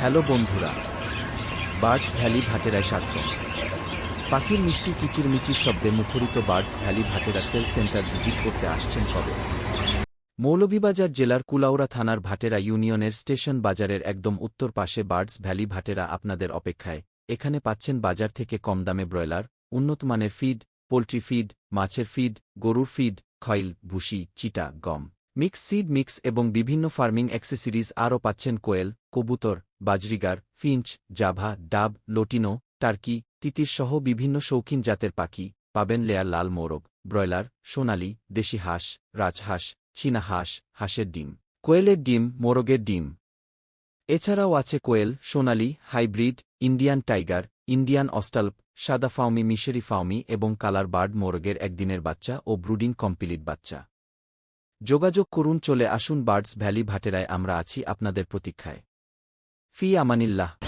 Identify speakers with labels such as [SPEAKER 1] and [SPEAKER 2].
[SPEAKER 1] Hello বন্ধুরা, birds valley ভাটেরায় স্বাগত পাখির মিষ্টি কিচিরমিচির শব্দে মুখরিত birds valley Bhatera sale centre visit করতে আসছেন কবে? মৌলভীবাজার জেলার কুলাউড়া থানার ভাটেরা ইউনিয়নের স্টেশন বাজারের একদম উত্তর পাশে বার্ডস ভ্যালি ভাটেরা আপনাদের অপেক্ষায়। এখানে পাচ্ছেন বাজার থেকে কম দামে ব্রয়লার উন্নতমানের ফিড, পোলট্রি ফিড, মাছের ফিড, গরুর ফিড খয়েল ভুসি, চিটা, গম। মিক্স সিড মিক্স এবং বিভিন্ন ফার্মিং অ্যাক্সেসরিজ আরও পাচ্ছেন কোয়েল, কবুতর, বাজরিগার, ফিঞ্চ, জাভা, ডাব, লটিনো, টার্কি, তিতির সহ বিভিন্ন শৌখিন জাতের পাখি, পাবেন লেয়ার লাল মোরগ, ব্রয়লার, সোনালি, দেশি হাঁস, রাজহাঁস, চীনা হাঁস, হাঁসের ডিম, কোয়েলের ডিম, মোরগের ডিম। এছাড়াও আছে quail, Sonali, hybrid, Indian tiger, Indian australorp, সাদা ফাউমি মিশরি ফাউমি এবং কালার বার্ড মোরগের একদিনের বাচ্চা ও ব্রুডিং কমপ্লিট বাচ্চা। যোগাযোগ করুন চলে আসুন বার্ডস ভ্যালি ভাটেরায় আমরা আছি আপনাদের প্রতীক্ষায়। ফি আমানিল্লাহ।